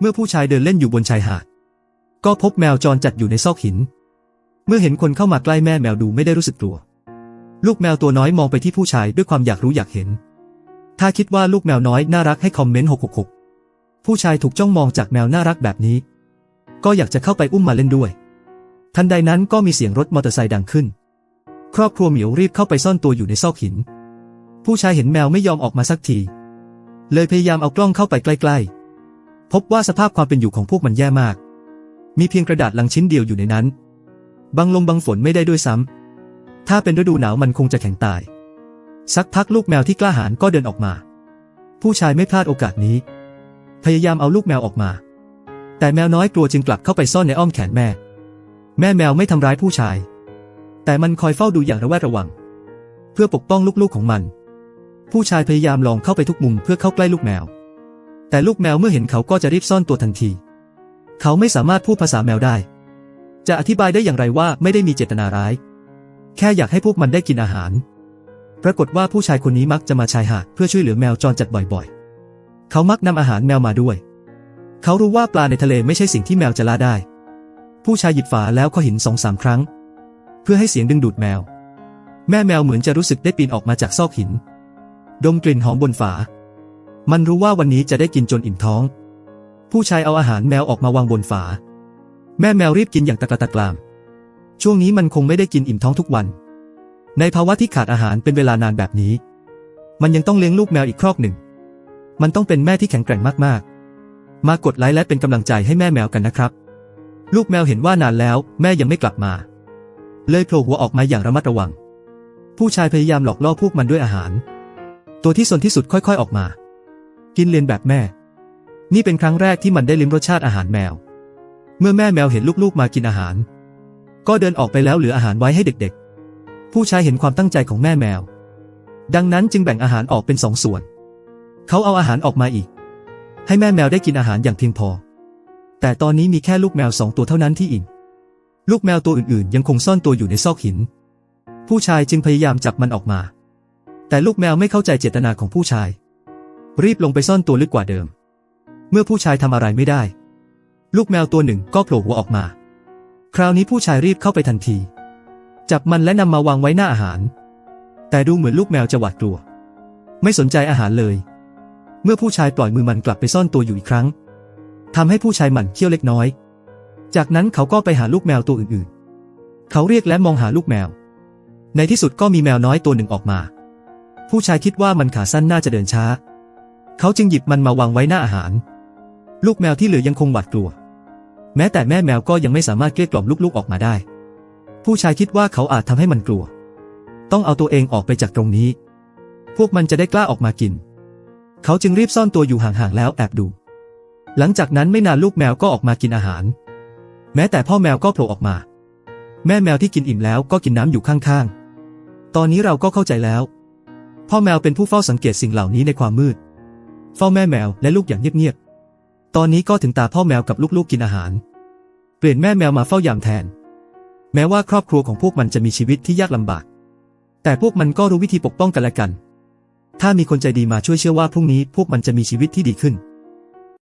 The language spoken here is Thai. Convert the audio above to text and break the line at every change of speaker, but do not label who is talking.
เมื่อผู้ชายเดินเล่นอยู่บนชายหาด ก็พบแมวจรจัดอยู่ในซอกหิน เมื่อเห็นคนเข้ามาใกล้แม่แมวดูไม่ได้รู้สึกกลัว ลูกแมวตัวน้อยมองไปที่ผู้ชายด้วยความอยากรู้อยากเห็น ถ้าคิดว่าลูกแมวน้อยน่ารักให้คอมเมนต์666 ผู้ชายถูกจ้องมองจากแมวน่ารักแบบนี้ ก็อยากจะเข้าไปอุ้มมาเล่นด้วย ทันใดนั้นก็มีเสียงรถมอเตอร์ไซค์ดังขึ้น ครอบครัวเหมียวรีบเข้าไปซ่อนตัวอยู่ในซอกหิน ผู้ชายเห็นแมวไม่ยอมออกมาสักที เลยพยายามเอากล้องเข้าไปใกล้ ๆ พบว่าสภาพความเป็นอยู่ของพวกมันแย่มาก มีเพียงกระดาษลังชิ้นเดียวอยู่ในนั้น บังลมบังฝนไม่ได้ด้วยซ้ำ ถ้าเป็นฤดูหนาวมันคงจะแข็งตาย สักพักลูกแมวที่กล้าหาญก็เดินออกมา ผู้ชายไม่พลาดโอกาสนี้ พยายามเอาลูกแมวออกมา แต่แมวน้อยกลัวจึงกลับเข้าไปซ่อนในอ้อมแขนแม่ แม่แมวไม่ทำร้ายผู้ชาย แต่มันคอยเฝ้าดูอย่างระแวดระวัง เพื่อปกป้องลูกๆของมัน ผู้ชายพยายามลองเข้าไปทุกมุมเพื่อเข้าใกล้ลูกแมว แต่ลูกแมวเมื่อเห็นเขาก็จะรีบซ่อนตัวทันที เขาไม่สามารถพูดภาษาแมวได้ จะอธิบายได้อย่างไรว่าไม่ได้มีเจตนาร้าย แค่อยากให้พวกมันได้กินอาหาร ปรากฏว่าผู้ชายคนนี้มักจะมาชายหาดเพื่อช่วยเหลือแมวจรจัดบ่อยๆ เขามักนำอาหารแมวมาด้วย เขารู้ว่าปลาในทะเลไม่ใช่สิ่งที่แมวจะล่าได้ ผู้ชายหยิบฝาแล้วก็หินสองสามครั้ง เพื่อให้เสียงดึงดูดแมว แม่แมวเหมือนจะรู้สึกได้ปีนออกมาจากซอกหิน ดมกลิ่นหอมบนฝา มันรู้ว่าวันนี้จะได้กินจนอิ่มท้อง ผู้ชายเอาอาหารแมวออกมาวางบนฝา แม่แมวรีบกินอย่างตะกะตะกราม ช่วงนี้มันคงไม่ได้กินอิ่มท้องทุกวัน ในภาวะที่ขาดอาหารเป็นเวลานานแบบนี้ มันยังต้องเลี้ยงลูกแมวอีกครอกหนึ่ง มันต้องเป็นแม่ที่แข็งแกร่งมากๆ มากดไลค์และเป็นกำลังใจให้แม่แมวกันนะครับ ลูกแมวเห็นว่านานแล้ว แม่ยังไม่กลับมา เลยโผล่หัวออกมาอย่างระมัดระวัง ผู้ชายพยายามหลอกล่อพวกมันด้วยอาหาร ตัวที่สนที่สุดค่อย ๆ ออกมา กินเลียนแบบแม่ นี่เป็นครั้งแรกที่มันได้ลิ้มรสชาติอาหารแมว เมื่อแม่แมวเห็นลูกๆมากินอาหาร ก็เดินออกไปแล้วเหลืออาหารไว้ให้เด็กๆ ผู้ชายเห็นความตั้งใจของแม่แมว ดังนั้นจึงแบ่งอาหารออกเป็นสองส่วน เขาเอาอาหารออกมาอีก ให้แม่แมวได้กินอาหารอย่างเพียงพอ แต่ตอนนี้มีแค่ลูกแมวสองตัวเท่านั้นที่อิ่มลูกแมวตัวอื่นๆ ยังคงซ่อนตัวอยู่ในซอกหิน ผู้ชายจึงพยายามจับมันออกมา แต่ลูกแมวไม่เข้าใจเจตนาของผู้ชาย รีบลงไปซ่อนตัวลึกกว่าเดิม เมื่อผู้ชายทำอะไรไม่ได้ ลูกแมวตัวหนึ่งก็โผล่หัวออกมา คราวนี้ผู้ชายรีบเข้าไปทันที จับมันและนำมาวางไว้หน้าอาหาร แต่ดูเหมือนลูกแมวจะหวาดกลัว ไม่สนใจอาหารเลย เมื่อผู้ชายปล่อยมือมันกลับไปซ่อนตัวอยู่อีกครั้งทำให้ผู้ชายหมั่นเคี้ยวเล็กน้อย จากนั้นเขาก็ไปหาลูกแมวตัวอื่นๆ เขาเรียกและมองหาลูกแมว ในที่สุดก็มีแมวน้อยตัวหนึ่งออกมา ผู้ชายคิดว่ามันขาสั้นน่าจะเดินช้า เขาจึงหยิบมันมาวางไว้หน้าอาหาร ลูกแมวที่เหลือยังคงหวาดกลัว แม้แต่แม่แมวก็ยังไม่สามารถเกลี้ยกล่อมลูกๆออกมาได้ ผู้ชายคิดว่าเขาอาจทำให้มันกลัว ต้องเอาตัวเองออกไปจากตรงนี้ พวกมันจะได้กล้าออกมากิน เขาจึงรีบซ่อนตัวอยู่ห่างๆแล้วแอบดู หลังจากนั้นไม่นานลูกแมวก็ออกมากินอาหาร แม้แต่พ่อแมวก็โผล่ออกมา แม่แมวที่กินอิ่มแล้วก็กินน้ำอยู่ข้างๆ ตอนนี้เราก็เข้าใจแล้ว พ่อแมวเป็นผู้เฝ้าสังเกตสิ่งเหล่านี้ในความมืด เฝ้าแม่แมวและลูกอย่างเงียบๆ ตอนนี้ก็ถึงตาพ่อแมวกับลูกๆกินอาหาร เปลี่ยนแม่แมวมาเฝ้ายามแทน แม้ว่าครอบครัวของพวกมันจะมีชีวิตที่ยากลำบาก แต่พวกมันก็รู้วิธีปกป้องกันและกัน ถ้ามีคนใจดีมาช่วยเชื่อว่าพรุ่งนี้พวกมันจะมีชีวิตที่ดีขึ้น